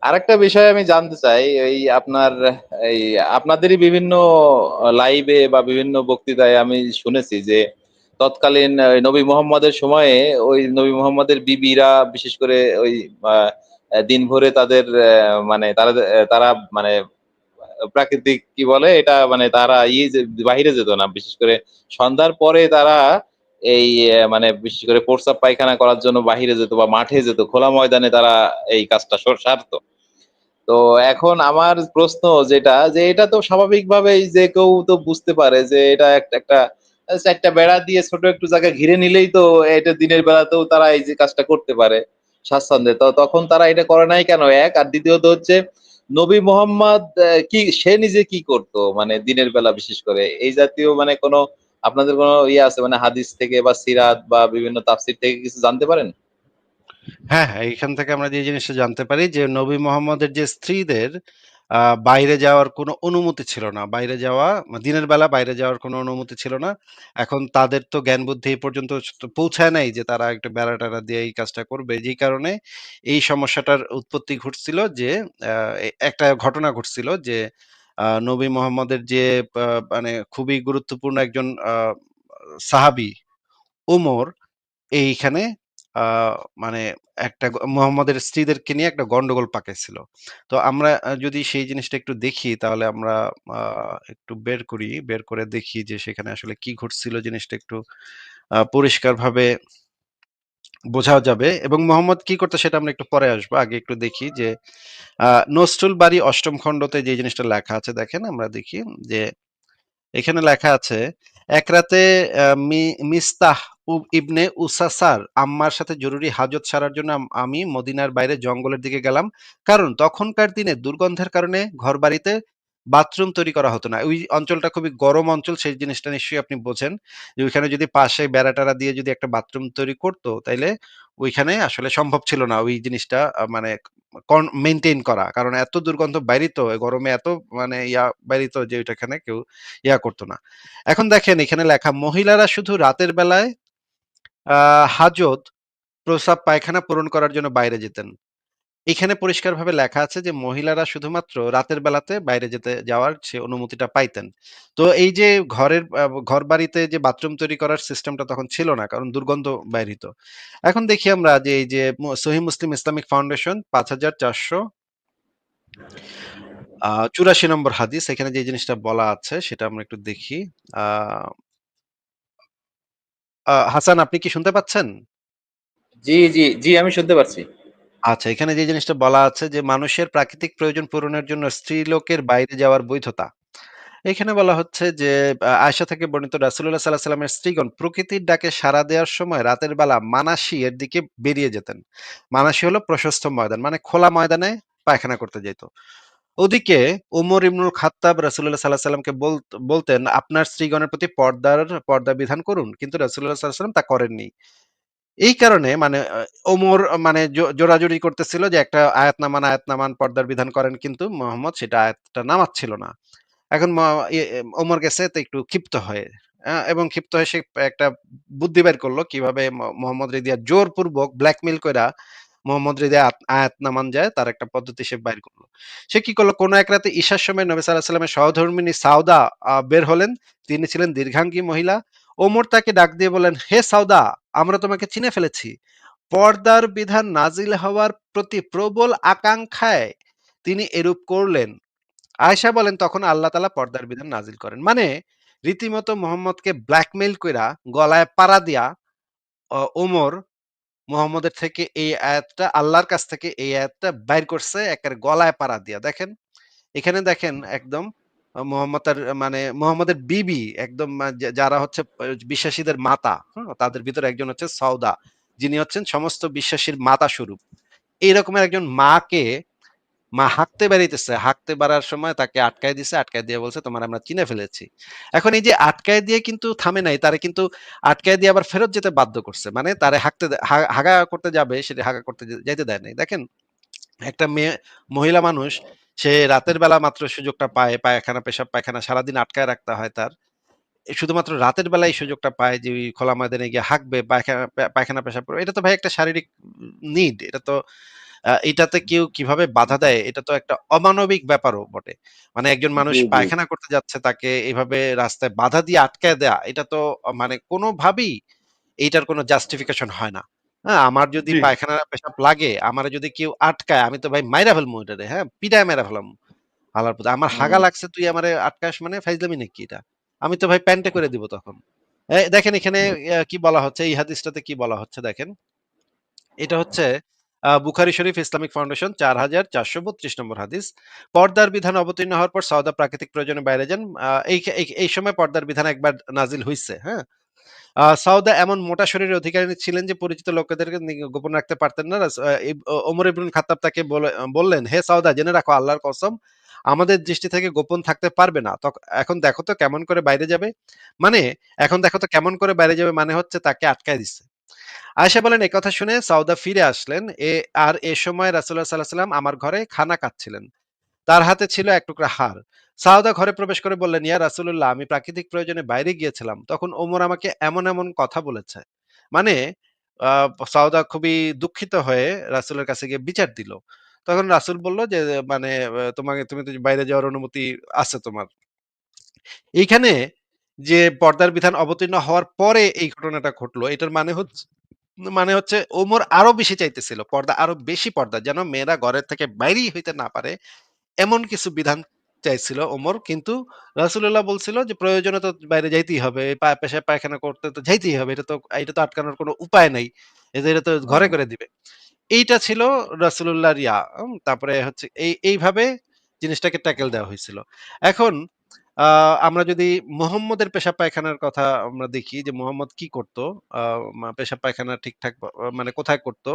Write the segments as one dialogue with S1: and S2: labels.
S1: আরেকটা বিষয় আমি জানতে চাই, এই আপনার, এই আপনাদেরই বিভিন্ন লাইভে বা বিভিন্ন বক্তৃতায় আমি শুনেছি যে তৎকালীন নবী মোহাম্মদের সময়ে ওই নবী মোহাম্মদের বিবিরা বিশেষ করে ওই দিন ভরে তাদের মানে তারা তারা মানে প্রাকৃতিক কি বলে এটা মানে তারা ইয়ে বাহিরে যেত না। বিশেষ করে সন্ধ্যার পরে তারা এই মানে বিশেষ করে প্রস্রাব পায়খানা করার জন্য বাহিরে যেত বা মাঠে যেত। খোলা ময়দানে তারা এই কাজটা সর- সারতো। তো এখন আমার প্রশ্ন যেটা, যে এটা তো স্বাভাবিকভাবেই যে কেউ তো বুঝতে পারে যে এটা একটা একটা বেড়া দিয়ে ছোট একটু জায়গা ঘিরে নিলেই তো এটা দিনের বেলাতেও তারা এই যে কাজটা করতে পারে স্বাচ্ছন্দ্যে। তো তখন তারা এটা করে নাই কেন? এক, আর দ্বিতীয়ত হচ্ছে নবী মোহাম্মদ কি, সে নিজে কি করত? মানে দিনের বেলা বিশেষ করে। এই জাতীয় মানে কোনো, আপনাদের কোনো ইয়ে আছে? মানে হাদিস থেকে বা সিরাত বা বিভিন্ন তাফসির থেকে কিছু জানতে পারেন?
S2: হ্যাঁ, হ্যাঁ, এইখান থেকে আমরা যে জিনিসটা জানতে পারি যে নবী মোহাম্মদের যে স্ত্রীদের আ বাইরে যাওয়ার কোনো অনুমতি ছিল না। বাইরে যাওয়া দিনের বেলা বাইরে যাওয়ার কোনো অনুমতি ছিল না। এখন তাদের তো জ্ঞান বুদ্ধি এই পর্যন্ত পৌঁছায় নাই যে তারা একটা বেড়া-টেরা দিয়ে এই কাজটা করবে। যেই কারণে এই সমস্যাটার উৎপত্তি ঘটছিল যে আ এ একটা ঘটনা ঘটছিল যে আ নবী মোহাম্মদের যে পা মানে খুবই গুরুত্বপূর্ণ একজন আ সাহাবী ওমর এইখানে আ মানে একটা মুহাম্মদের স্ত্রীদেরকে নিয়ে একটা গন্ডগোল পাকাইছিল। তো আমরা যদি সেই জিনিসটা একটু দেখি তাহলে আমরা একটু বের করি। বের করে দেখি যে সেখানে আসলে কি ঘটছিল জিনিসটা একটু আ পরিষ্কারভাবে বোঝা যাবে এবং মোহাম্মদ কি করতো সেটা আমরা একটু পরে আসব। আগে একটু দেখি যে আ নসরুল বারী ৮ম খণ্ডতে যে জিনিসটা লেখা আছে দেখেন আমরা দেখি যে এখানে লেখা আছে, এক রাতে মি মিস্তাহ ইবনে উসাসার আম্মার সাথে জরুরি হাজত সারার জন্য আমি মদিনার বাইরে জঙ্গলের দিকে গেলাম। কারণ তখনকার দিনে দুর্গন্ধের কারণে ঘরবাড়িতে বাথরুম তৈরি করা হতো না। ওই অঞ্চলটা খুবই গরম অঞ্চল সেই জিনিসটা নিশ্চয়ই আপনি বোঝেন। যে ওইখানে যদি পাশে বেড়া-টেরা দিয়ে যদি একটা বাথরুম তৈরি করতো তাইলে ওইখানে আসলে সম্ভব ছিল না ওই জিনিসটা মানে মেনটেন করা। কারণ এত দুর্গন্ধ বাইরিত, গরমে এত মানে ইয়া বাইরিত যে ওইটাখানে কেউ ইয়া করতো না। এখন দেখেন এখানে লেখা মহিলারা শুধু রাতের বেলায় হাজত, প্রস্রাব, পায়খানা পূরণ করার জন্য বাইরে যেতেন। এখানে পরিষ্কারভাবে লেখা আছে যে মহিলারা শুধুমাত্র রাতের বেলাতে বাইরে যেতে যাওয়ার সে অনুমতিটা পাইতেন। তো এই যে ঘরের আ ঘরবাড়িতে যে বাথরুম তৈরি করার সিস্টেমটা তখন ছিল না। কারণ দুর্গন্ধ বাইরিত। এখন দেখি আমরা যে এই যে ম সহিহ মুসলিম ইসলামিক ফাউন্ডেশন পাঁচ ৫৪০০ আ ৮৪ নম্বর হাদিস এখানে যে জিনিসটা বলা আছে সেটা আমরা একটু দেখি। আ আ হাসান আপনি কি শুনতে পাচ্ছেন?
S1: জি জি জি আমি শুনতে পারছি
S2: আচ্ছা, এখানে যে জিনিসটা বলা আছে যে মানুষের প্রাকৃতিক প্রয়োজন পূরণের জন্য স্ত্রীলোকের বাইরে যাওয়ার বৈধতা। এখানে বলা হচ্ছে যে আ আয়েশা থেকে বর্ণিত রাসূলুল্লাহ সাল্লাল্লাহু আলাইহি স্ত্রীগণ প্রকৃতির ডাকে সাড়া দেওয়ার সময় রাতের বেলা মানাসি এর দিকে বেরিয়ে যেতেন। মানাসি হলো প্রশস্ত ময়দান মানে খোলা ময়দানে পায়খানা করতে যাইত। ওদিকে উমর ইবনুল খাত্তাব রাসুল্লাহ ওয়াসাল্লামকে বলত বলতেন, "আপনার স্ত্রীগণের প্রতি পর্দার পর্দা বিধান করুন।" কিন্তু রাসূলুল্লাহ সাল্লাল্লাহু আলাইহি ওয়াসাল্লাম তা করেননি। এই কারণে মানে ওমর মানে জোরাজুরি করতেছিল যে একটা আয়াত নামান, আয়াত নামান, পর্দার বিধান করেন কিন্তু মোহাম্মদ সেটা আয়াতটা নামাচ্ছিল না। এখন ওমর গেছে তো একটু ক্ষিপ্ত হয়ে। এবং ক্ষিপ্ত হয়ে সে একটা বুদ্ধি বের করল কীভাবে মোহাম্মদ রেদিয়া জোরপূর্বক ব্ল্যাকমেইল কইরা মোহাম্মদ আত আয়াত নামান যায় তার একটা পদ্ধতি সে বাইর করল। সে কি করল? কোন এক রাতে ইশার সময় নবী আলাইহি ওয়াসাল্লামের সাউদা বের হলেন। তিনি ছিলেন দীর্ঘাঙ্গী মহিলা। ওমর তাকে ডাক দিয়ে বললেন, "হে সাউদা, আমরা তোমাকে চিনে ফেলেছি। পর্দার বিধান নাজিল হওয়ার প্রতি প্রবল আকাঙ্ক্ষায় তিনি এরূপ করলেন।" আয়েশা বলেন, "তখন আল্লাহ তালা পর্দার বিধান নাজিল করেন।" মানে রীতিমতো মোহাম্মদকে ব্ল্যাকমেইল কইরা গলায় পাড়া দিয়া ওমর মুহাম্মদের থেকে এই আয়াতটা আল্লাহর কাছ থেকে এই আয়াতটা বাইর করছে একের গলায় পাড়া দিয়া। দেখেন, এখানে দেখেন একদম মোহাম্মদ মানে মোহাম্মদের বিবি একদম যারা হচ্ছে বিশ্বাসীদের মাতা, তাদের ভিতরে একজন হচ্ছে সৌদা যিনি হচ্ছেন সমস্ত বিশ্বাসীর মাতা স্বরূপ। এইরকমের একজন মাকে মা হাঁকতে বেড়াইতেছে। হাঁকতে বাড়ার সময় তাকে আটকায় দিছে। আটকায় দিয়ে বলছে, তোমার আমরা চিনে ফেলেছি।" এখন এই যে আটকায় দিয়ে কিন্তু থামে নাই। তারে কিন্তু আটকায় দিয়ে আবার ফেরত যেতে বাধ্য করছে। মানে তারে হাঁকতে হাগা করতে যাবে, সেটা হাগা করতে যে যাইতে দেয় নাই। দেখেন, একটা মেয়ে মহিলা মানুষ সে রাতের বেলা মাত্র সুযোগটা পায়, পায়খানা, পেশাব, পায়খানা সারাদিন আটকায় রাখতে হয় তার। শুধুমাত্র রাতের বেলায় সুযোগটা পায় যে খোলা ময়দানে গিয়ে হাঁকবে, পায়খানা পায়খানা, পেশাব করবে। এটা তো ভাই একটা শারীরিক নিড। এটা তো এটাতে কেউ কীভাবে বাধা দেয় এটা তো একটা অমানবিক ব্যাপারও বটে। মানে একজন মানুষ। পায়খানা করতে যাচ্ছে তাকে এভাবে রাস্তায় বাধা দিয়ে আটকায় দেয়া এটা তো মানে কোনোভাবেই এইটার কোনো জাস্টিফিকেশন হয় না। হ্যাঁ? আমার যদি। পায়খানা পেশাব লাগে, আমারে যদি কেউ আটকায় আমি তো ভাই মাইরা ফেলমু ওইটারে, হ্যাঁ? পিটায় মেরে ফেলামু। হালার পুত। আমার হাগা লাগছে তুই আমার আটকাস মানে ফাইজলামি নাকি এটা? আমি তো ভাই প্যান্টে করে দিব তখন। দেখেন এখানে কি বলা হচ্ছে, এই হাদিসটাতে কি বলা হচ্ছে দেখেন। এটা হচ্ছে Bukhari Sharif Islamic Foundation ৪৪৩২ number হাদিস। পর্দার বিধান অবতীর্ণ হওয়ার পর সাউদা প্রাকৃতিক প্রয়োজনে বাইরে যান। এই সময় পর্দার বিধান একবার নাজিল হইছে, হ্যাঁ? সাউদা এমন মোটা শরীরের অধিকারী ছিলেন যে পরিচিত লোকেদেরকে গোপন রাখতে পারতেন না। ওমর ইবনুল খাত্তাব তাকে বলে বললেন, "হে সাউদা জেনে রাখো আল্লাহর কসম আমাদের দৃষ্টি থেকে গোপন থাকতে পারবে না। এখন দেখো তো কেমন করে বাইরে যাবে?" মানে এখন দেখো তো কেমন করে বাইরে যাবে মানে হচ্ছে তাকে আটকায় দিচ্ছে। আয়েশা বলেন একথা শুনে সাউদা ফিরে আসলেন। এ আর এ সময় রাসূলুল্লাহ সাল্লাল্লাহু আলাইহি ওয়াসাল্লাম আমার ঘরে খানা খাচ্ছিলেন। তার হাতে ছিল এক টুকরা হাড়। সাউদা ঘরে প্রবেশ করে বললেন, "ইয়া রাসূলুল্লাহ আমি প্রাকৃতিক প্রয়োজনে বাইরে গিয়েছিলাম। তখন ওমর আমাকে এমন, এমন কথা বলেছে।" মানে সাউদা খুবই দুঃখিত হয়ে রাসূলের কাছে গিয়ে বিচার দিল। তখন রাসূল বলল যে, "মানে তোমাকে তুমি তো বাইরে যাওয়ার অনুমতি আছে তোমার।" এইখানে যে পর্দার বিধান অবতীর্ণ হওয়ার পরে এই ঘটনাটা ঘটলো, এটার মানে হচ্ছে মানে হচ্ছে ওমর আরও বেশি চাইতেছিল। পর্দা আরও বেশি পর্দা যেন মেয়েরা ঘরের থেকে বাইরেই হইতে না পারে। এমন কিছু বিধান চাইছিল ওমর। কিন্তু রাসূলুল্লাহ বলছিল যে, "প্রয়োজনে তো বাইরে যাইতেই হবে। পা পেশাব পায়খানা করতে তো যাইতেই হবে। এটা তো এটা তো আটকানোর কোনো উপায় নাই। এটা তো ঘরে করে দিবে।" এইটা ছিল রাসূলুল্লাহর ইয়া। উম তারপরে হচ্ছে এই এইভাবে জিনিসটাকে ট্যাকেল দেওয়া হয়েছিল। এখন আমরা যদি মুহাম্মদের পেশাব পায়খানার কথা আমরা দেখি যে মোহাম্মদ কি করত? পেশাব পায়খানা ঠিকঠাক মানে কোথায় করত?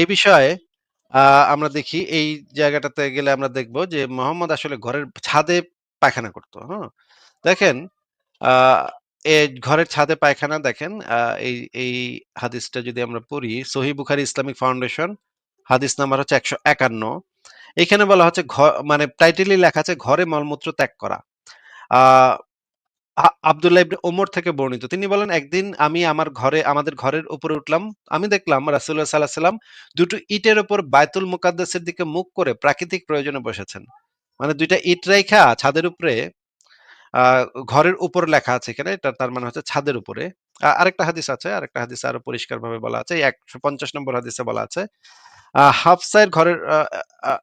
S2: এই বিষয়ে আমরা দেখি এই জায়গাটাতে গেলে আমরা দেখব যে মোহাম্মদ আসলে ঘরের ছাদে পায়খানা করত। হ্যাঁ? দেখেন ঘরের ছাদে পায়খানা দেখেন এই এই হাদিসটা যদি আমরা পড়ি, সহিহ বুখারী ইসলামিক ফাউন্ডেশন, হাদিস নাম্বার হচ্ছে ১৫১ এখানে বলা হচ্ছে মানে টাইটেলই লেখা আছে ঘরে মলমূত্র ত্যাগ করা। আব্দুল্লাহ ইবনে ওমর থেকে বর্ণিত। তিনি বলেন, "একদিন আমি আমার ঘরে আমাদের ঘরের উপরে উঠলাম। আমি দেখলাম রাসূলুল্লাহ সাল্লাল্লাহু আলাইহি সাল্লাম দুটো ইটের উপর বায়তুল মুকাদ্দাসের দিকে মুখ করে প্রাকৃতিক প্রয়োজনে বসেছেন।" মানে দুইটা ইট রাইখা ছাদের উপরে ঘরের উপর লেখা আছে এখানে। এটা তার মানে হচ্ছে ছাদের উপরে। আরেকটা হাদিস আছে। আরেকটা হাদিস আরও পরিষ্কারভাবে বলা আছে। একশো পঞ্চাশ নম্বর হাদিসে বলা আছে। আ হাফসা এর ঘরের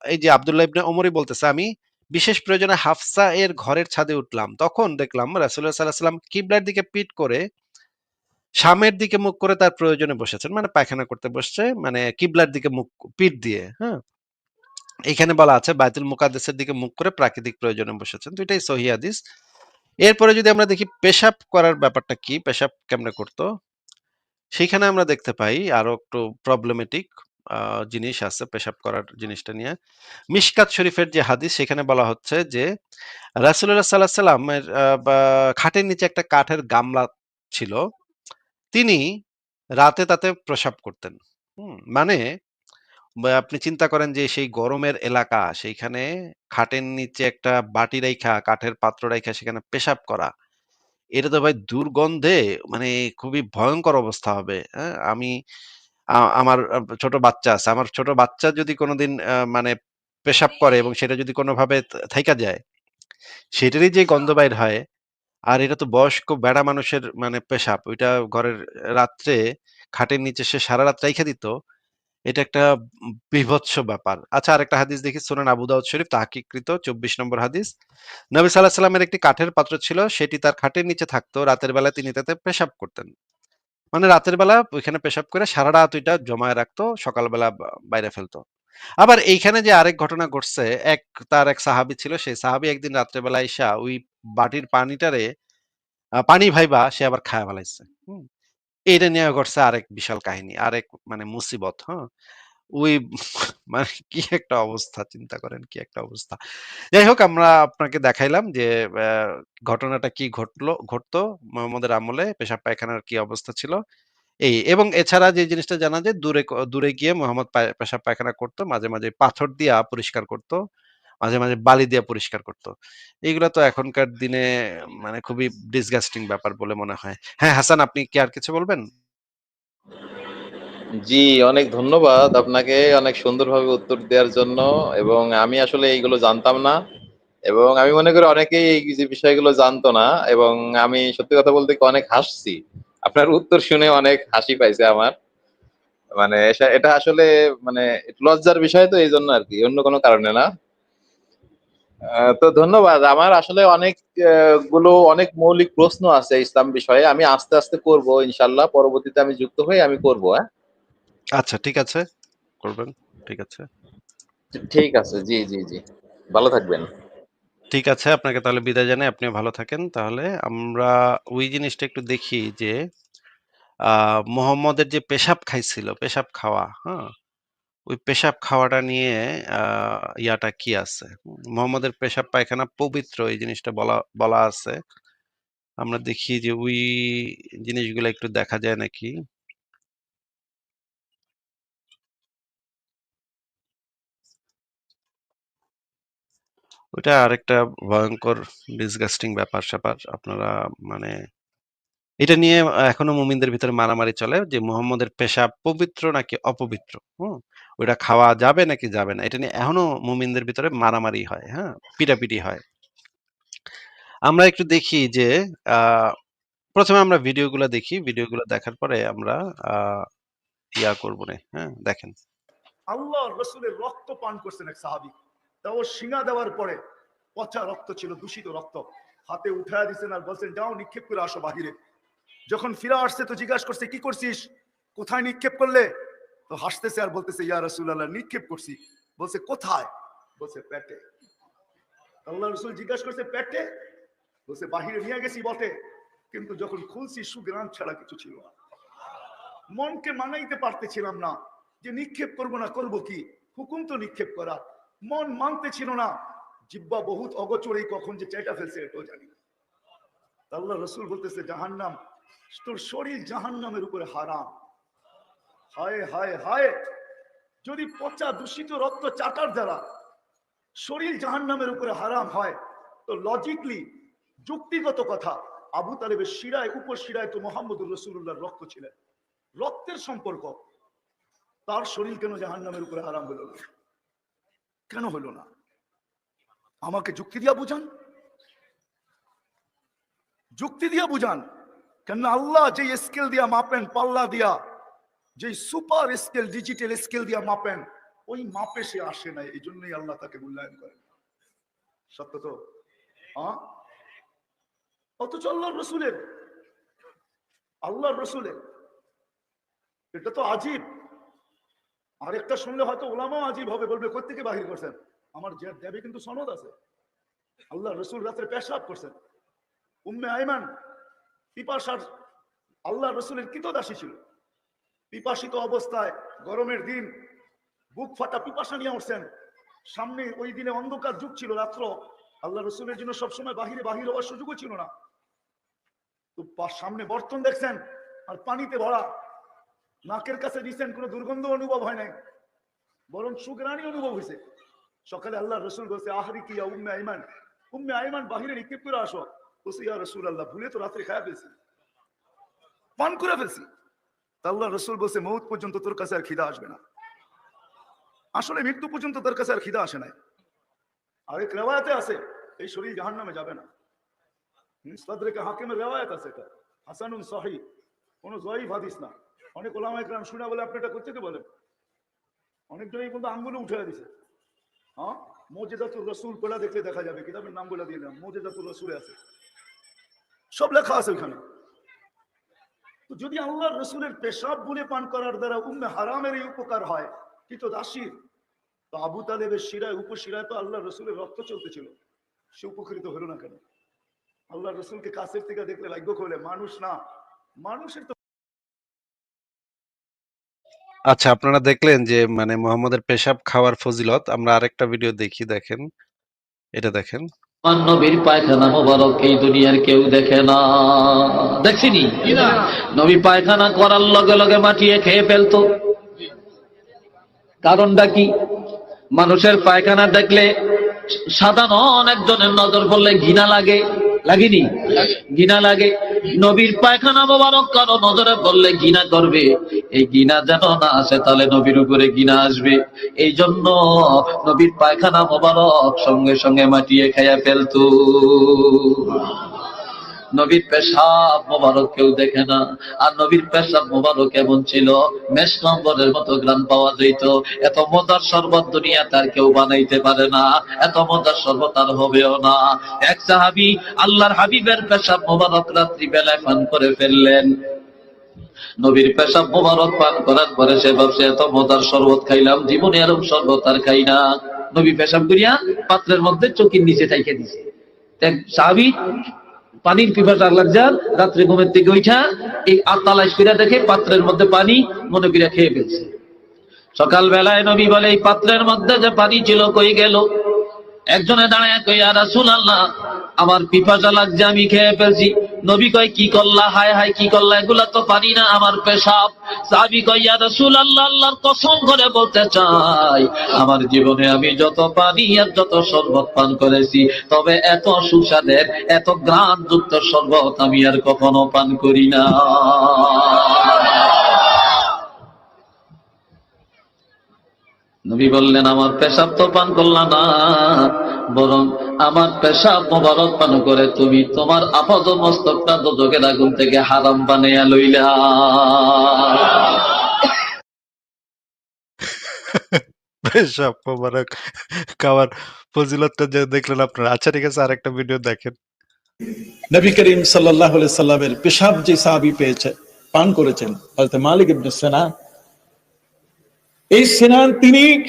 S2: এই যে আব্দুল্লাহ ইবনে ওমরই বলতেছে, "আমি বিশেষ প্রয়োজনে হাফসা এর ঘরের ছাদে উঠলাম। তখন দেখলাম রাসূলুল্লাহ সাল্লাল্লাহু আলাইহি ওয়াসাল্লাম কিবলার দিকে পিঠ করে সামের দিকে মুখ করে তার প্রয়োজনে বসেছেন। মানে পায়খানা করতে বসছে, মানে কিবলার দিকে মুখ পিঠ দিয়ে, হ্যাঁ? এখানে বলা আছে বায়তুল মুকাদ্দাসের দিকে মুখ করে প্রাকৃতিক প্রয়োজনে বসেছেন। ২ টাই সহিহ হাদিস। এরপরে যদি আমরা দেখি পেশাব করার ব্যাপারটা কি? পেশাব কেমনে করতো সেইখানে আমরা দেখতে পাই আরও একটু প্রবলেমেটিক জিনিস আছে পেশাব করার জিনিসটা নিয়ে। মিশকাত শরীফের যে হাদিস সেখানে বলা হচ্ছে যে রাসূলুল্লাহ সাল্লাল্লাহু আলাইহি সাল্লামের খাটের নিচে একটা কাঠের গামলা ছিল। তিনি রাতে তাতে প্রসাব করতেন। মানে আপনি চিন্তা করেন যে সেই গরমের এলাকা সেইখানে খাটের নিচে একটা বাটি রাইখা, কাঠের পাত্র রাইখা সেখানে পেশাব করা। এটা তো ভাই দুর্গন্ধে মানে খুবই ভয়ঙ্কর অবস্থা হবে। হ্যাঁ? আমি আমার ছোট বাচ্চা আছে। আমার ছোট বাচ্চা যদি কোনোদিন মানে পেশাব করে এবং সেটা যদি কোনভাবে থাইকা যায়, সেটারই যে গন্ধ বাইর হয়, আর এটা তো বয়স্ক বেড়া মানুষের মানে পেশাব। ওইটা ঘরের রাত্রে খাটের নিচে সে সারারাত রাইখা দিত। এটা একটা বীভৎস ব্যাপার। আচ্ছা আরেকটা হাদিস দেখি সুনান আবু দাউদ শরীফ তাহকিকৃত ২৪ নম্বর হাদিস। নবী আলাইহি সাল্লামের একটি কাঠের পাত্র ছিল। সেটি তার খাটের নিচে থাকতো। রাতের বেলা তিনি তাতে পেশাব করতেন। মানে রাতের বেলা ওইখানে পেশাব করে সারা রাত ওইটা জমায় রাখতো। সকালবেলা বাইরে ফেলতো। আবার এইখানে যে আরেক ঘটনা ঘটছে, এক তার এক সাহাবি ছিল। সেই সাহাবি একদিন রাত্রে বেলা আইসা ওই বাটির পানিটারে পানি ভাইবা সে আবার খায় ফেলাইছে। এইটা নিয়ে ঘটছে আরেক বিশাল কাহিনী। আরেক মানে মুসিবত, হ্যাঁ? ওই মানে কি একটা অবস্থা চিন্তা করেন কি একটা অবস্থা। যাই হোক আমরা আপনাকে দেখাইলাম যে ঘটনাটা কি ঘটলো ঘটতো মুহাম্মদের আমলে পেশাব পায়খানার কি অবস্থা ছিল। এই এবং এছাড়া যে জিনিসটা জানা যায় দূরে দূরে গিয়ে মোহাম্মদ পায় পেশাব পায়খানা করত। মাঝে, মাঝে পাথর দিয়া পরিষ্কার করত। মাঝে, মাঝে বালি দিয়া পরিষ্কার করত। এগুলা তো এখনকার দিনে মানে খুবই ডিসগাস্টিং ব্যাপার বলে মনে হয়। হ্যাঁ, হাসান আপনি কি আর কিছু বলবেন?
S1: জি, অনেক ধন্যবাদ আপনাকে অনেক সুন্দরভাবে উত্তর দেওয়ার জন্য এবং আমি আসলে এইগুলো জানতাম না এবং আমি মনে করি অনেকেই এই যে বিষয়গুলো জানতো না এবং আমি সত্যি কথা বলতে অনেক হাসছি। আপনার উত্তর শুনে অনেক হাসি পাইছে আমার। মানে এটা আসলে মানে লজ্জার বিষয় তো এই জন্য আর কি অন্য কোনো কারণে না। তো ধন্যবাদ। আমার আসলে অনেকগুলো অনেক মৌলিক প্রশ্ন আছে ইসলাম বিষয়ে। আমি আস্তে, আস্তে করব ইনশাল্লাহ পরবর্তীতে আমি যুক্ত হয়ে আমি করব হ্যাঁ?
S2: আচ্ছা ঠিক আছে। করবেন। ঠিক আছে।
S1: ঠিক আছে। জি, জি, জি। ভালো থাকবেন।
S2: ঠিক আছে। আপনাকে তাহলে বিদায় জানাই। আপনি ভালো থাকেন। তাহলে আমরা ওই জিনিসটা একটু দেখি যে মুহাম্মদের যে পেশাব খাইছিল, পেশাব খাওয়া, হ্যাঁ? ওই পেশাব খাওয়াটা নিয়ে ইয়াটা কি আছে? হুম, মুহাম্মদের পেশাব পায়খানা পবিত্র এই জিনিসটা বলা বলা আছে। আমরা দেখি যে ওই জিনিসগুলো একটু দেখা যায় নাকি? ওইটা আরেকটা ভয়ংকর ডিসগাস্টিং ব্যাপার-স্যাপার। আপনারা মানে এটা নিয়ে এখনও মুমিনদের ভিতরে মারামারি চলে যে মোহাম্মদের পেশাব পবিত্র নাকি অপবিত্র, হুম? ওইটা খাওয়া যাবে নাকি যাবে না? এটা নিয়ে এখনও মুমিনদের ভিতরে মারামারি হয়, হ্যাঁ? পিটাপিটি হয়। আমরা একটু দেখি যে আ ১ম এ আমরা ভিডিওগুলা দেখি। ভিডিওগুলা দেখার পরে আমরা ইয়া করবনে, হ্যাঁ? দেখেন।
S3: আল্লাহর রসুলের রক্ত পান করছেন এক সাহাবি তাও সিঙা দেওয়ার পরে পচা রক্ত ছিল, দূষিত রক্ত। হাতে উঠায় দিচ্ছেন আর বলছেন, যাও নিক্ষেপ করে আসো বাহিরে। যখন ফিরে আসছে তো জিজ্ঞাসা করছে, কি করছিস? কোথায় নিক্ষেপ করলে? তো হাসতেছে আর বলতেছে, ইয়া রসুল আল্লাহ নিক্ষেপ করছি। বলছে, কোথায়? বলছে, পেটে। আল্লাহ রসুল জিজ্ঞাসা করছে, পেটে? বলছে, বাহিরে নিয়ে গেছি বটে, কিন্তু যখন খুলছি সুগ্রাম ছাড়া কিছু ছিল না। মনকে মানাইতে পারতেছিলাম না যে নিক্ষেপ করব না, করব কি? হুকুম তো নিক্ষেপ করা। মন মানতে ছিল না। জিব্বা বহুত অগচরে কখন যে চেটা ফেলছে এটাও জানি না। আল্লাহ রসুল বলতেছে, জাহান্নাম, তোর শরীর জাহান্নামের উপরে হারাম। হায় হায় হায়, যদি পচা দূষিত রক্ত চাটার দ্বারা শরীর জাহান্নামের উপরে হারাম হয়, তো লজিকলি যুক্তিগত কথা, আবু তালেবের শিরায়, উপর শিরায় তো মোহাম্মদুর রসুল্লাহর রক্ত ছিলেন। রক্তের সম্পর্ক, তার শরীর কেন জাহান নামের উপরে হারাম হলো না? কেন হলো না? আমাকে যুক্তি দিয়া বুঝান। যুক্তি দিয়া বুঝান। কেন আল্লাহ যে স্কেল দিয়া মাপেন, পাল্লা দিয়া যে সুপার স্কেল ডিজিটাল স্কেল দিয়া মাপেন, ওই মাপে সে আসে না। এই জন্যই আল্লাহ তাকে মূল্যায়ন করেন। সত্য তো? হ্যাঁ অথচ আল্লাহ রসুলের, আল্লাহর রসুলের, এটা তো আজীব। আরেকটা শুনলে হয়তো ওলামাও আজীব হবে, বলবে কোথেকে বাহির করছেন? আমার দেবে কিন্তু সনদ আছে। আল্লাহ রসুল রাত্রে পেশাব করছেন। উম্মে আইমান পিপাসার, আল্লাহ রসুলের কৃতদাসী ছিল। পিপাসিত অবস্থায় গরমের দিন বুক ফাটা পিপাসা নিয়ে উঠছেন। সামনে ওই দিনে অন্ধকার যুগ ছিল রাত্র। আল্লাহ রসুলের জন্য সবসময় বাহিরে বাহির হওয়ার সুযোগও ছিল না। তো সামনে বর্তন দেখছেন আর পানিতে ভরা। নাকের কাছে দিচ্ছেন কোনো দুর্গন্ধ অনুভব হয় নাই। বরং সুগ্রানি অনুভব হয়েছে সকালে আল্লাহ রসুল বলছে, আহারি কি উম্মে আইমান। উম্মে আইমান বাহিরে নিক্ষেপ করে আসো। বলছে, ইয়া রসুল আল্লাহ ভুলে তো রাত্রে খায়া ফেলছি। পান করে ফেলছি। আল্লাহ রসুল বলছে, মৌত পর্যন্ত তোর কাছে আর খিদা আসবে না। আসলে মৃত্যু পর্যন্ত তোর কাছে আর খিদা আসে নাই। আর এক রেওয়ায়তে আছে, এই শরীর জাহান নামে যাবে না। হাকিমের রেওয়ায়ত আছে এটা। হাসানুন সহি কোনো জয়ীফ হাদিস না। অনেক ওলামা একরাম শুনে বলে, আপনি এটা করতে বলেন? অনেকজনই কিন্তু আঙ্গুলে উঠে দিছে। হ্যাঁ? মোজেদাতুর রসুল পড়া দেখলে দেখা যাবে, কিতাবের নাম বলে দিয়ে দিলাম। মোজেদাতুর রসুলে আছে। সব লেখা আছে ওইখানে তো যদি আল্লাহর রসুলের পেশাব বলে পান করার দ্বারা উম্মে হারামের এই উপকার হয় কিন্তু দাসির তো আবু তালেবের শিরায়, উপশিরায় তো আল্লাহ রসুলের রক্ত চলতেছিল। সে উপকৃত হলো না কেন? আল্লাহ রসুলকে কাছের থেকে দেখলে ভাগ্য করলে মানুষ না। মানুষের তো
S2: আচ্ছা আপনারা দেখলেন যে মানে মোহাম্মদের পেশাব খাওয়ার ফজিলত। আমরা আরেকটা ভিডিও দেখি দেখেন। এটা দেখেন।
S4: আমার নবীর পায়খানা মোবারক এই দুনিয়ার কেউ দেখে না। দেখছিনি? নবী পায়খানা করার লগে লগে মাটিয়ে খেয়ে ফেলতো। কারণটা কি? মানুষের পায়খানা দেখলে সাধারণ একজনের নজর পড়লে ঘৃণা লাগে। লাগেনি? ঘৃণা লাগে। নবীর পায়খানা মোবারক কারও নজরে পড়লে গিনা করবে। এই গিনা যেন না আসে, তাহলে নবীর উপরে গিনা আসবে। এই জন্য নবীর পায়খানা মোবারক সঙ্গে সঙ্গে মাটিয়ে খাইয়া ফেলতো। নবীর পেশাব মোবারক কেউ দেখে না। আর নবীর পেশাব মোবারক এমন ছিল? মেষ নম্বরের মতো গ্রাম পাওয়া যেত এত মজার শরবত দুনিয়া তার কেউ বানাইতে পারে না। এত মজার শরবত আর হবেও না। এক সাহাবি আল্লাহর হাবিবের পেশাব মোবারক রাত্রি বেলায় পান করে ফেললেন। নবীর পেশাব মোবারক পান করার পরে সে ভাবছে, এত মজার শরবত খাইলাম, জীবনে এরকম শরবত আর খাই না। নবী পেশাব করিয়া পাত্রের মধ্যে চকির নিচে টাইকে দিছে। সাহাবি পানির পিপাসা লাগজার রাত্রে ঘুমের থেকে উঠা এই আতালাইশ ফিরা দেখে পাত্রের মধ্যে পানি মনে করিয়া খেয়ে ফেলছে। সকাল বেলায় নবী বলে, এই পাত্রের মধ্যে যে পানি ছিল কই গেল? একজনে দাঁড়ায় কই আর রাসূল আল্লাহ আমার পিপাসা লাগছে আমি খেয়ে ফেলছি। নবী কয়, কি করলা? হায় হায়, কি করলা? এগুলা তো পারি না আমার পেশাব। সাহাবী কয়, ইয়া রাসূল আল্লাহ আল্লাহর কসম করে বলতে চাই, আমার জীবনে আমি যত পানি আর যত শরবত পান করেছি, তবে এত সুস্বাদের, এত গ্রাণ যুক্ত শরবত আমি আর কখনো পান করি না। নবী বললেন আমার পেশাব তো পান করলা না বরং আমার পেশাব মোবারক পান করে তুমি তোমার আপাদ মস্তকটা দোজকের আগুন থেকে হারাম বানাইয়া লইলা।
S2: পেশাব মোবারক খাওয়ার ফজিলতটা যে দেখলেন আপনারা। আচ্ছা ঠিক আছে আরেকটা ভিডিও দেখেন।
S5: নবী করিম সাল্লাহ সাল্লামের পেশাব যে সাহাবি পেয়েছে পান করেছেন মালিক ইবনে সিনান এই সিনান তিনি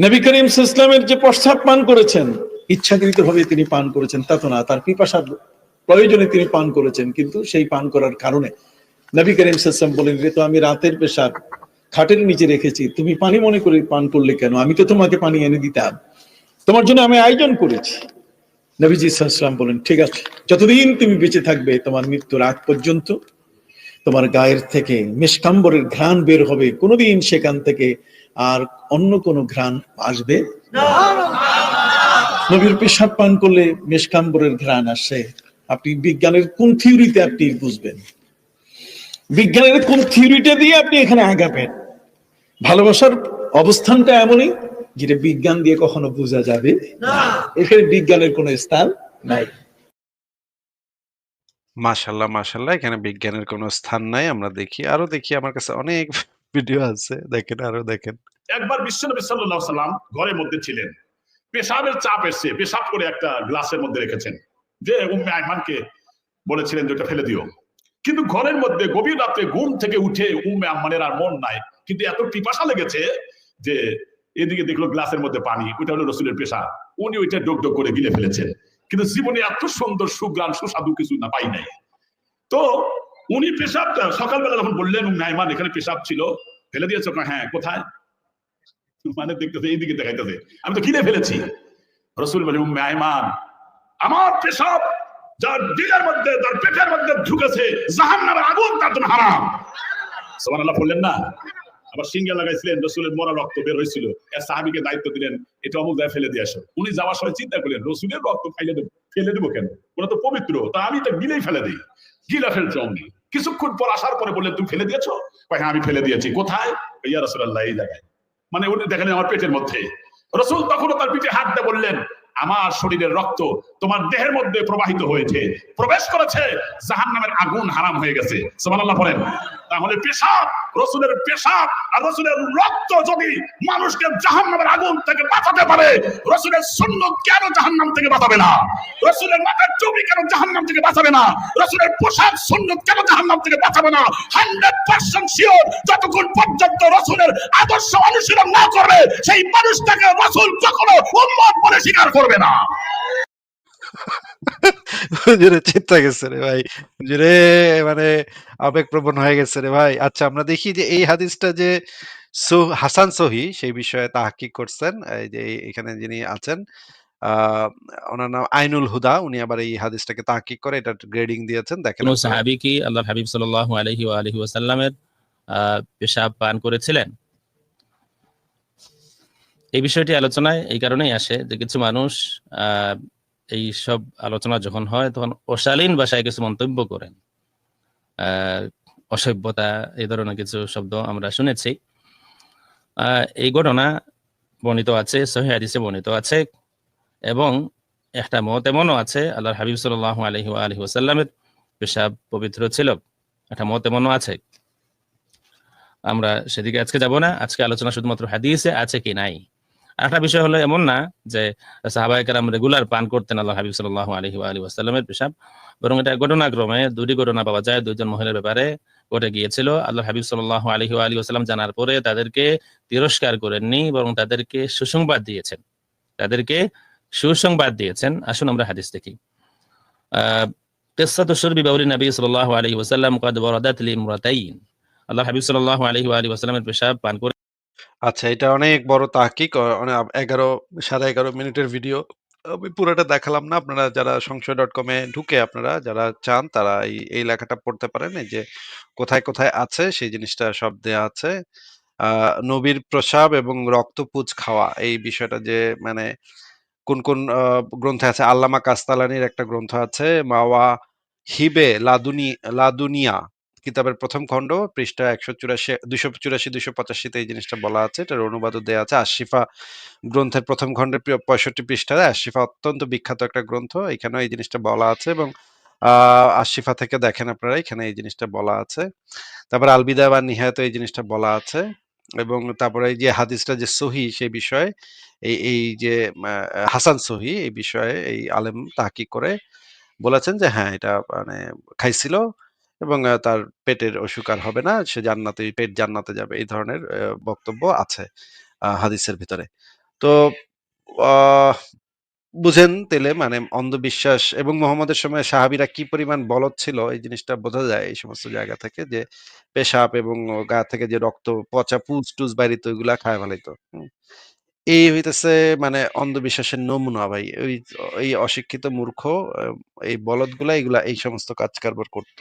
S5: নবী করিম ইসলামের যে প্রস্তাব পান করেছেন ইচ্ছাকৃত ভাবে তিনি পান করেছেন, তা তো না, তার পিপাসার প্রয়োজনে তিনি পান করেছেন, কিন্তু সেই পান করার কারণে নবী করিম ইসলাম বলেন, "রে তো আমি রাতের পেশাব খাটের নিচে রেখেছি, তুমি পানি মনে করে পান করলে কেন? আমি তো তোমাকে পানি এনে দিতাম। তোমার জন্য আমি আয়োজন করেছি। নবীজি সাল্লাম বলেন, ঠিক আছে, যতদিন তুমি বেঁচে থাকবে, তোমার মৃত্যুর আগ পর্যন্ত তোমার গায়ের থেকে মেশকাম্বরের ঘ্রাণ বের হবে। কোনোদিন সেখান থেকে আর অন্য কোনো ঘ্রাণ আসবে নবীর পেশাব পান করলে মেশকাম্বরের ঘ্রাণ আসে। আপনি বিজ্ঞানের কোন থিওরিতে আপনি বুঝবেন? বিজ্ঞানের কোন থিওরিটা দিয়ে আপনি এখানে আগাবেন? ভালোবাসার অবস্থানটা এমনই যেটা বিজ্ঞান দিয়ে কখনো বোঝা যাবে এখানে বিজ্ঞানের কোনো স্থান নাই।
S2: মাশাল্লাহ মাশাল্লাহ, এখানে বিজ্ঞানের কোনো স্থান নাই, আমরা দেখি। আরও দেখি, আমার কাছে অনেক ভিডিও আছে, দেখেন, আরও দেখেন।
S6: একবার বিশ্বনবী সাল্লাল্লাহু সাল্লাম ঘরের মধ্যে ছিলেন। পেশাবের চাপ এসছে, পেশাব করে একটা গ্লাসের মধ্যে রেখেছেন। যে উম্মে আইমানকে বলেছিলেন যে ওটা ফেলে দিও। কিন্তু ঘরের মধ্যে গভীর রাতে ঘুম থেকে উঠে উম্মে আম্মানের আর মন নাই। কিন্তু এত পিপাসা লেগেছে যে এদিকে দেখল গ্লাসের মধ্যে পানি ওটা হলো রসুলের পেশা। উনি ওইটা ডোক ডোক করে গিলে ফেলেছেন। কিন্তু জীবনে এত সুন্দর সুগ্রাণ সুস্বাদু কিছু না পাই নাই। তো উনি পেশাবটা সকালবেলা যখন বললেন আইমান এখানে পেশাব ছিল, ফেলে দিয়েছ হ্যাঁ কোথায়? মানে দেখতেছে, এইদিকে দেখাইতেছে। আমি তো কিনে ফেলেছি। রসুল বলে আইমান আমার পেশাব যার দিলের মধ্যে তার পেটের মধ্যে ঢুকেছে জাহান নামের আগুন তার জন্য হারাম। সোমান আল্লাহ বললেন না। আবার সিঙ্গে লাগাইছিলেন, রসুলের মরা রক্ত বের হয়েছিল। এর সাহাবিকে দায়িত্ব দিলেন, এটা অমুক জায়গায় ফেলে দিয়ে আসো। উনি যাওয়ার সময় চিন্তা করলেন, রসুলের রক্ত খাইলে ফেলে দেবো কেন? ওরা তো পবিত্র, তা আমি তো গিলেই ফেলে দিই। গিলা ফেলছো অমনি। কিছুক্ষণ পর আসার পরে বললেন, তুমি ফেলে দিয়েছ? হ্যাঁ আমি ফেলে দিয়েছি। কোথায়? ইয়া রসুল্লাহ এই জায়গায়। মানে উনি দেখেন আমার পেটের মধ্যে। রসুল তখনও তার পিঠে হাত দিয়ে বললেন, আমার শরীরের রক্ত তোমার দেহের মধ্যে প্রবাহিত হয়েছে। প্রবেশ করেছে জাহান নামের আগুন হারাম হয়ে গেছে। সুবহানাল্লাহ বলেন। তাহলে পেশাব, রসুলের পেশাব আর রসুলের রক্ত যদি মানুষকে জাহান নামের আগুন থেকে বাঁচাতে পারে, রসুলের সুন্নত কেন জাহান নাম থেকে বাঁচাবে না? রসুলের মাথার টুপি কেন জাহান নাম থেকে বাঁচাবে না? রসুলের পোশাক সুন্নত কেন জাহান নাম থেকে বাঁচাবে না? হান্ড্রেড পার্সেন্ট শিওর, যতক্ষণ পর্যন্ত রসুলের আদর্শ অনুশীলন না করবে, সেই মানুষটাকে রসুল কখনো উম্মত বলে স্বীকার করবে না।
S2: হুজুরে চিন্তা গেছে রে ভাই। হুজুরে মানে আবেগপ্রবণ হয়ে গেছে রে ভাই। আচ্ছা আমরা দেখি যে এই হাদিসটা যে সো- হাসান সহি সেই বিষয়ে তাহকিক করছেন। এই যে এখানে যিনি আছেন আহ ওনার নাম আইনুল হুদা। উনি আবার এই হাদিসটাকে তাহকিক করে এটা গ্রেডিং দিয়েছেন। দেখেন
S7: কোন সাহাবী কি আল্লাহ হাবিব সাল্লাল্লাহু আলাইহি ওয়া আলিহি ওয়াসাল্লামের আহ, পেশাব পান করেছিলেন? এই বিষয়টি আলোচনায় এই কারণেই আসে যে কিছু মানুষ আহ, এই সব আলোচনা যখন হয়, তখন অশালীন ভাষায় কিছু মন্তব্য করেন। অসভ্যতা, এই ধরনের কিছু শব্দ আমরা শুনেছি। এই ঘটনা বর্ণিত আছে, সহি হাদিসে বর্ণিত আছে এবং একটা মত এমনও আছে, আল্লাহর হাবিব সাল্লাহ আলহি আলহি ওসাল্লামের পেশাব পবিত্র ছিল। একটা মত এমনও আছে। আমরা সেদিকে আজকে যাব না, আজকে আলোচনা শুধুমাত্র হাদিসে আছে কি নাই। একটা বিষয় হলো এমন না যে সাহাবাই কারাম রেগুলার পান করতেন আল্লাহ হাবিব সাল্লাহ আলহি আলহি ওসাল্লামের পেশাব বরং এটা ঘটনাক্রমে দুটি ঘটনা পাওয়া যায় দুইজন মহিলার ব্যাপারে ঘটে গিয়েছিল আল্লাহ হাবিব সাল্লাহ আলহি আলী ওসাল্লাম জানার পরে তাদেরকে তিরস্কার করেননি বরং তাদেরকে সুসংবাদ দিয়েছেন তাদেরকে সুসংবাদ দিয়েছেন আসুন আমরা হাদিস দেখি আহ قصة شرب بول النبي صلى الله عليه وسلم قد وردت لامرتين আল্লাহ হাবিব সাল্লাল্লাহু আলাইহি ওয়া আলিহি ওয়াসাল্লামের পেশাব পান করে
S2: আচ্ছা এটা অনেক বড় তাহকিক ১১ সাড়ে ১১ মিনিটের ভিডিও। আমি পুরাটা দেখালাম না। আপনারা যারা সংশয় ডট কমে ঢুকে আপনারা যারা চান তারা এই, এই লেখাটা পড়তে পারেন। এই যে কোথায়, কোথায় আছে সেই জিনিসটা সব দেয়া আছে। নবীর প্রসাব এবং রক্তপুঁজ খাওয়া এই বিষয়টা যে মানে কোন, কোন গ্রন্থে আছে আল্লামা কাস্তালানির একটা গ্রন্থ আছে মাওয়া হিবে লাদুনি লাদুনিয়া কিতাবের প্রথম খণ্ড পৃষ্ঠা ১৮৪ ২৮৪-২৮৫ তে এই জিনিসটা বলা আছে। এটার অনুবাদও দেয়া আছে। আশরিফা গ্রন্থের ১ম খণ্ডের ৬৫ পৃষ্ঠায় আশরিফা অত্যন্ত বিখ্যাত একটা গ্রন্থ। এখানেও এই জিনিসটা বলা আছে এবং আ আশরিফা থেকে দেখেন আপনারা এখানে এই জিনিসটা বলা আছে। তারপর আলবিদা বা ওয়ান নিহায়াতেও এই জিনিসটা বলা আছে এবং তারপরে এই যে হাদিসটা যে সহিহ সেই বিষয়ে এই, এই যে হাসান সহিহ এই বিষয়ে এই আলেম তাহকিক করে বলেছেন যে হ্যাঁ, এটা মানে খাইছিল এবং তার পেটের অসুখ আর হবে না। সে জান্নাতে পেট জান্নাতে যাবে। এই ধরনের বক্তব্য আছে হাদিসের ভিতরে। তো বুঝেন তেলে মানে অন্ধবিশ্বাস এবং মুহাম্মদের সময় সাহাবীরা কি পরিমাণ বলদ ছিল, এই জিনিসটা বোঝা যায় এই সমস্ত জায়গা থেকে যে, পেশাব এবং গা থেকে যে রক্ত পচা পুজ-টুজ বাইরিত, ওইগুলা খায় ফেলাইতো। এই হইতেছে মানে অন্ধবিশ্বাসের নমুনা ভাই। ওই, এই অশিক্ষিত মূর্খ এই বলদগুলা এগুলা এই সমস্ত কাজ কারবার করত।